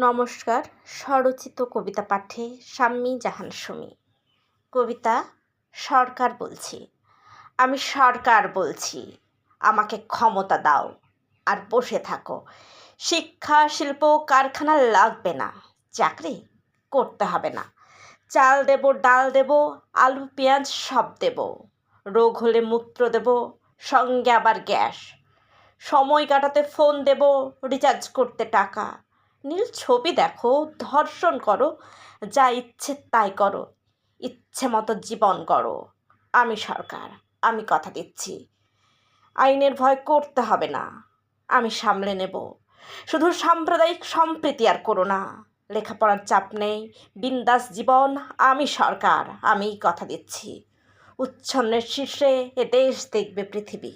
নমস্কার, স্বরচিত কবিতা পাঠে শাম্মী জাহান সুমি। কবিতা, সরকার বলছি। আমি সরকার বলছি, আমাকে ক্ষমতা দাও আর বসে থাকো। শিক্ষা, শিল্প, কারখানা লাগবে না, চাকরি করতে হবে না। চাল দেব, ডাল দেব, আলু, পেঁয়াজ সব দেব। রোগ হলে মূত্র দেব, সঙ্গে আবার গ্যাস। সময় কাটাতে ফোন দেব, রিচার্জ করতে টাকা। নীল ছবি দেখো, ধর্ষণ করো, যা ইচ্ছে তাই করো, ইচ্ছে মতো জীবন করো। আমি সরকার, আমি কথা দিচ্ছি। আইনের ভয় করতে হবে না, আমি সামলে নেব। শুধু সাম্প্রদায়িক সম্প্রীতি আর করো না, লেখাপড়ার চাপ নেই, বিন্দাস জীবন, আমি সরকার, আমিই কথা দিচ্ছি। উচ্ছন্নের শীর্ষে এ দেশ দেখবে পৃথিবী।